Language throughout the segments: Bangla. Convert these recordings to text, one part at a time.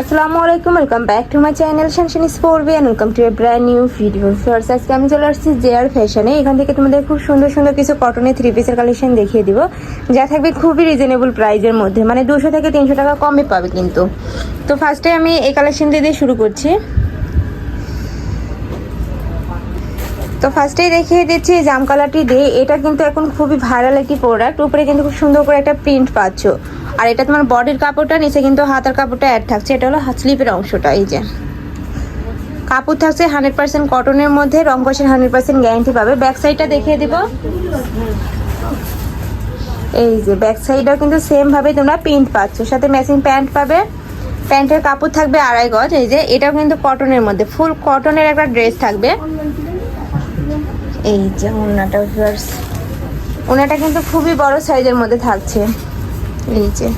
আসসালামু আলাইকুম welcome back to my channel শানশান স্পোর্টবি and welcome to a brand new video first আজকে আমি চলে আসছি জেআর ফ্যাশনে এখান থেকে তোমাদের খুব সুন্দর সুন্দর কিছু কটনের থ্রি পিসের কালেকশন দেখিয়ে দিব, যা থাকবে খুবই রিজনেবল প্রাইজের মধ্যে। মানে দুশো থেকে তিনশো টাকা কমে পাবে কিন্তু। তো ফার্স্টে আমি এই কালেকশন দিয়ে শুরু করছি। তো ফার্স্টেই দেখিয়ে দিচ্ছি জাম কালারটি দিয়ে। এটা কিন্তু এখন খুবই ভাইরাল একটি প্রোডাক্ট উপরে কিন্তু খুব সুন্দর করে একটা প্রিন্ট পাচ্ছ। আর এটা তোমার বডির কাপড়টা, নিচে কিন্তু হাতের কাপড়টা অ্যাড থাকছে। এটা হলো স্লিপের অংশটা, এই যে। কাপড় থাকছে হান্ড্রেড পার্সেন্ট কটনের মধ্যে, রং কষের হান্ড্রেড পার্সেন্ট গ্যারান্টি পাবে। ব্যাক সাইডটা দেখিয়ে দিব। এই যে ব্যাক সাইডটাও কিন্তু সেম ভাবে তোমরা প্রিন্ট পাচ্ছ। সাথে ম্যাচিং প্যান্ট পাবে। প্যান্টের কাপড় থাকবে আড়াই গজ, এই যে, এটাও কিন্তু কটনের মধ্যে। ফুল কটনের একটা ড্রেস থাকবে। এই যে ওনাটা ওনাটা কিন্তু খুবই বড় সাইজের মধ্যে থাকছে। এই যে।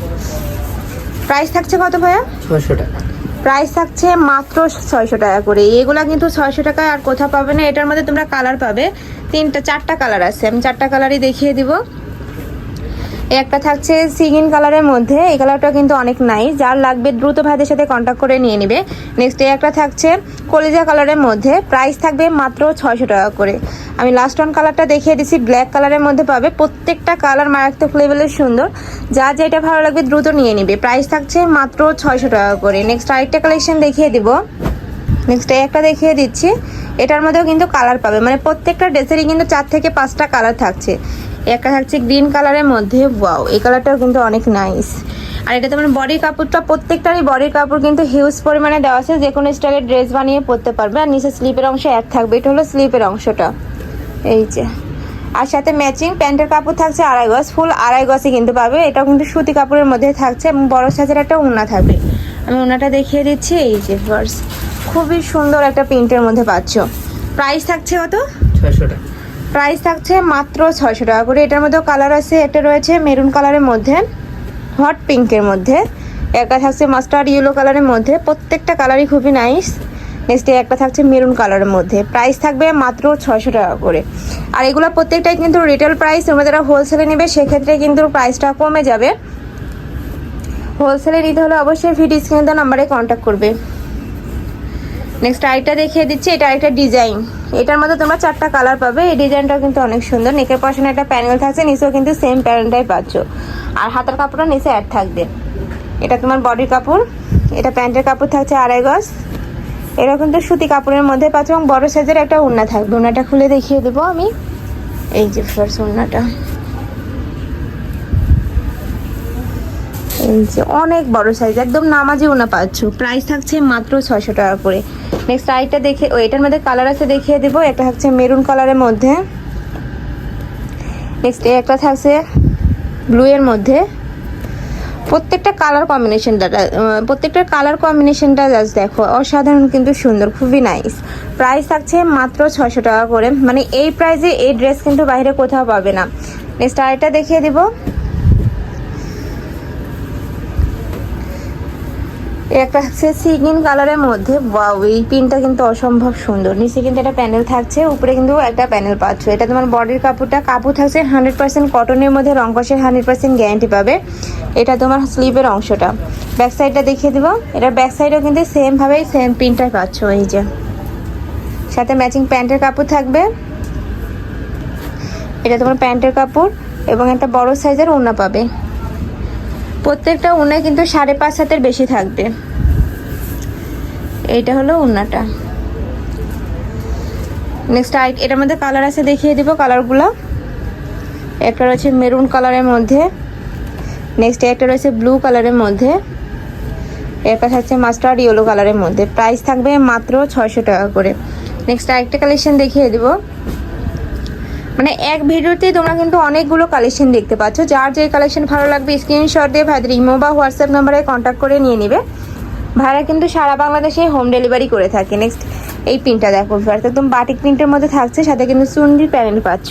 প্রাইস থাকছে কত ভাইয়া? ছয়শো টাকা। প্রাইস থাকছে মাত্র ছয়শো টাকা করে। এগুলা কিন্তু ছয়শো টাকায় আর কোথাও পাবে না। এটার মধ্যে তোমরা কালার পাবে। তিনটা চারটা কালার আছে। আমি চারটা কালারই দেখিয়ে দিব। একটা থাকছে সিগিন কালারের মধ্যে। এই কালারটা কিন্তু অনেক নাই যার লাগবে দ্রুত ভাইদের সাথে কন্ট্যাক্ট করে নিয়ে নেবে। নেক্সট এই একটা থাকছে কলিজা কালারের মধ্যে। প্রাইস থাকবে মাত্র ছয়শো টাকা করে। আমি লাস্ট ওয়ান কালারটা দেখিয়ে দিচ্ছি ব্ল্যাক কালারের মধ্যে পাবে। প্রত্যেকটা কালার মারাত্মক লেভেলের সুন্দর। যা যেটা ভালো লাগবে দ্রুত নিয়ে নিবে। প্রাইস থাকছে মাত্র ছয়শো টাকা করে। নেক্সট আরেকটা কালেকশন দেখিয়ে দিব। নেক্সট এই একটা দেখিয়ে দিচ্ছি। এটার মধ্যেও কিন্তু কালার পাবে। মানে প্রত্যেকটা ড্রেসেরই কিন্তু চার থেকে পাঁচটা কালার থাকছে। একটা থাকছে গ্রিন কালারের মধ্যে, ওয়াও, এই কালারটাও কিন্তু অনেক নাইস আর এটা তোমার বডির কাপড়টা, প্রত্যেকটারই বডির কাপড় কিন্তু হিউজ পরিমাণে দেওয়া আছে, যে কোনো স্টাইলের ড্রেস বানিয়ে পরতে পারবে। আর নিচে স্লিপের অংশ এক থাকবে, এটা হলো স্লিপের অংশটা। এই যে। আর সাথে ম্যাচিং প্যান্টের কাপড় থাকছে আড়াই গজ ফুল আড়াই গজে কিন্তু পাবে। এটাও কিন্তু সুতি কাপড়ের মধ্যে থাকছে এবং বড় সাইজের একটা উন্না থাকবে। আমি উন্নাটা দেখিয়ে দিচ্ছি, এই যে ফার্স খুবই সুন্দর একটা প্রিন্টের মধ্যে পাচ্ছ। প্রাইস থাকছে কত? ছশো টাকা। প্রাইস থাকছে মাত্র ছয়শো টাকা করে। এটার মধ্যেও কালার আছে, একটা রয়েছে মেরুন কালারের মধ্যে, হট পিঙ্কের মধ্যে, একটা থাকছে মাস্টার্ড ইয়েলো কালারের মধ্যে, প্রত্যেকটা কালারই খুবই নাইস নেক্সটে একটা থাকছে মেরুন কালারের মধ্যে। প্রাইস থাকবে মাত্র ছয়শো টাকা করে। আর এগুলো প্রত্যেকটাই কিন্তু রিটেল প্রাইস তোমরা যারা হোলসেলে নেবে, সেক্ষেত্রে কিন্তু প্রাইসটা কমে যাবে। হোলসেলে নিতে হলে অবশ্যই ফিট স্ক্রিন নাম্বারে কন্ট্যাক্ট করবে। নেক্সট আরেকটা দেখিয়ে দিচ্ছি। এটা আরেকটা ডিজাইন এটার মধ্যে তোমরা চারটা কালার পাবে। এই ডিজাইনটাও কিন্তু অনেক সুন্দর। নেকের পশনে একটা প্যানেল থাকছে। নিচেও কিন্তু সেম প্যানেলটাই পাচ্ছ। আর হাতের কাপড়টা নিচে অ্যাড থাকবে। এটা তোমার বডির কাপড়। এটা প্যান্টের কাপড় থাকছে আড়াই গজ। এটা কিন্তু সুতি কাপড়ের মধ্যে পাচ্ছ। এবং বড় সাইজের একটা উন্না থাকবে। উন্নাটা খুলে দেখিয়ে দেবো আমি। এই যে ফার্স্ট উন্নাটা এই যে অনেক বড় সাইজ একদম নামাজি উনা পাচ্ছ। প্রাইস থাকছে মাত্র ছয়শো টাকা করে। নেক্সট আইটা দেখে, ও, এটার মধ্যে কালার আছে দেখিয়ে দেবো। একটা থাকছে মেরুন কালারের মধ্যে। নেক্সট একটা থাকছে ব্লু এর মধ্যে। প্রত্যেকটা কালার কম্বিনেশনটা প্রত্যেকটা কালার কম্বিনেশনটা জাস্ট দেখো, অসাধারণ কিন্তু সুন্দর, খুবই নাইস প্রাইস থাকছে মাত্র ছয়শো টাকা করে। মানে এই প্রাইসে এই ড্রেস কিন্তু বাইরে কোথাও পাবে না। নেক্সট আরেকটা দেখিয়ে দিব। একটা হচ্ছে সিগিন কালারের মধ্যে ওয়াও এই পিনটা কিন্তু অসম্ভব সুন্দর। নিচে কিন্তু একটা প্যানেল থাকছে, উপরে কিন্তু একটা প্যানেল পাচ্ছ। এটা তোমার বডির কাপড়টা, কাপড় থাকছে হান্ড্রেড পার্সেন্ট কটনের মধ্যে, রং কষের হান্ড্রেড পার্সেন্ট গ্যারান্টি পাবে। এটা তোমার স্লিপের অংশটা। ব্যাক সাইডটা দেখিয়ে দিব। এটার ব্যাক সাইডেও কিন্তু সেম ভাবেই সেম প্রিন্টটাই পাচ্ছ, এই যে। সাথে ম্যাচিং প্যান্টের কাপড় থাকবে। এটা তোমার প্যান্টের কাপড় এবং একটা বড় সাইজের ওড়না পাবে। প্রত্যেকটা উন্নায় কিন্তু সাড়ে পাঁচ হাতের বেশি থাকবে। এইটা হলো উন্নাটা। নেক্সট আই এটার মধ্যে কালার আছে দেখিয়ে দিব কালারগুলো একটা রয়েছে মেরুন কালারের মধ্যে। নেক্সট একটা রয়েছে ব্লু কালারের মধ্যে। একটা থাকছে মাস্টার্ড ইয়েলো কালারের মধ্যে। প্রাইস থাকবে মাত্র ছয়শো টাকা করে। নেক্সট আরেকটা কালেকশন দেখিয়ে দিব। মানে এক ভিডিওতেই তোমরা কিন্তু অনেকগুলো কালেকশন দেখতে পাচ্ছ। যার যে কালেকশন ভালো লাগবে স্ক্রিনশট দিয়ে ভাইদের ইমো বা হোয়াটসঅ্যাপ নাম্বারে কন্ট্যাক্ট করে নিয়ে নিবে। ভাইরা কিন্তু সারা বাংলাদেশে হোম ডেলিভারি করে থাকে। নেক্সট এই প্রিন্টটা দেখো ফার্স্ট একদম বাটিক প্রিন্টের মধ্যে থাকছে, সাথে কিন্তু চুন্ডির প্যানেল পাচ্ছ।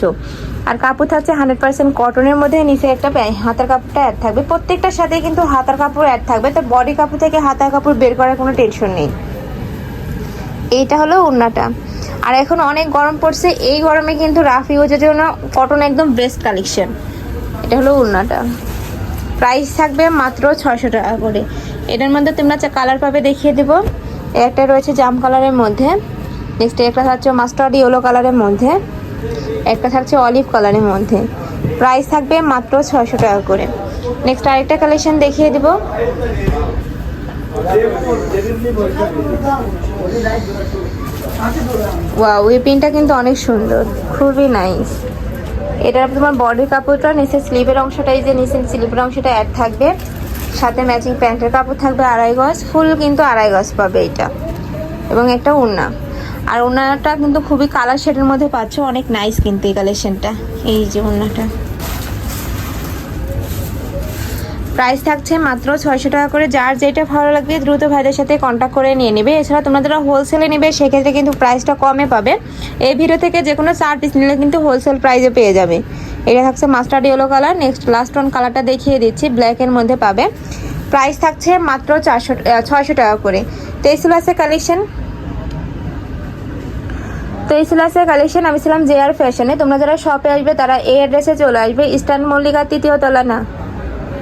আর কাপড় থাকছে হান্ড্রেড পার্সেন্ট কটনের মধ্যে, নিচে একটা হাতার কাপড়টা অ্যাড থাকবে। প্রত্যেকটার সাথে কিন্তু হাতার কাপড় অ্যাড থাকবে। তো বডি কাপড় থেকে হাতার কাপড় বের করার কোনো টেনশন নেই। এইটা হলো ওড়নাটা। আর এখন অনেক গরম পড়ছে, এই গরমে কিন্তু রাফ ইউজের জন্য কটন একদম বেস্ট কালেকশন এটা হলো ওড়নাটা প্রাইস থাকবে মাত্র ছয়শো টাকা করে। এটার মধ্যে তোমরা কালার পাবে দেখিয়ে দেবো। একটা রয়েছে জাম কালারের মধ্যে। নেক্সট একটা থাকছে মাস্টার্ড ইয়েলো কালারের মধ্যে। একটা থাকছে অলিভ কালারের মধ্যে। প্রাইস থাকবে মাত্র ছয়শো টাকা করে। নেক্সট আরেকটা কালেকশন দেখিয়ে দেবো। ওয়াও এই পিনটা কিন্তু অনেক সুন্দর। খুবই নাইস এটা তোমার বডির কাপড়টা নিচে স্লিভের অংশটা, এই যে নিচে স্লিভের অংশটা অ্যাড থাকবে। সাথে ম্যাচিং প্যান্টের কাপড় থাকবে আড়াই গজ ফুল কিন্তু আড়াই গজ পাবে এটা। এবং একটা উন্না। আর উন্নাটা কিন্তু খুবই কালার শেডের মধ্যে পাচ্ছ, অনেক নাইস কিন্তু এই কালেকশনটা এই যে উন্নাটা। প্রাইস থাকছে মাত্র ছয়শো টাকা করে। যার যেটা ভালো লাগবে দ্রুত ভাইদের সাথে কন্ট্যাক্ট করে নিয়ে নেবে। এছাড়া তোমরা যারা হোলসেলে নেবে, সেক্ষেত্রে কিন্তু প্রাইসটা কমে পাবে। এই ভিডিও থেকে যে কোনো চার পিস নিলে কিন্তু হোলসেল প্রাইসে পেয়ে যাবে। এটা থাকছে mustard yellow colour next last one কালারটা দেখিয়ে দিচ্ছি ব্ল্যাকের মধ্যে পাবে। প্রাইস থাকছে মাত্র চারশো ছয়শো টাকা করে। তেইসুলাসের কালেকশন তো এই সিলাসের কালেকশন আমি ছিলাম জে আর ফ্যাশনে তোমরা যারা শপে আসবে, তারা এই অ্যাড্রেসে চলে আসবে। ইস্টার্ন মল্লিকা তৃতীয় তলা না?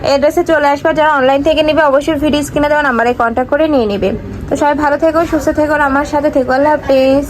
অ্যাড্রেসে চলে আসবে। যারা অনলাইন থেকে নেবে, অবশ্যই ভিডিও স্ক্রিনে দেওয়া নাম্বারে কন্ট্যাক্ট করে নিয়ে নেবে। তো সবাই ভালো থেকো, সুস্থ থেকো আমার সাথে থেকো। আল্লাহ হাফেজ।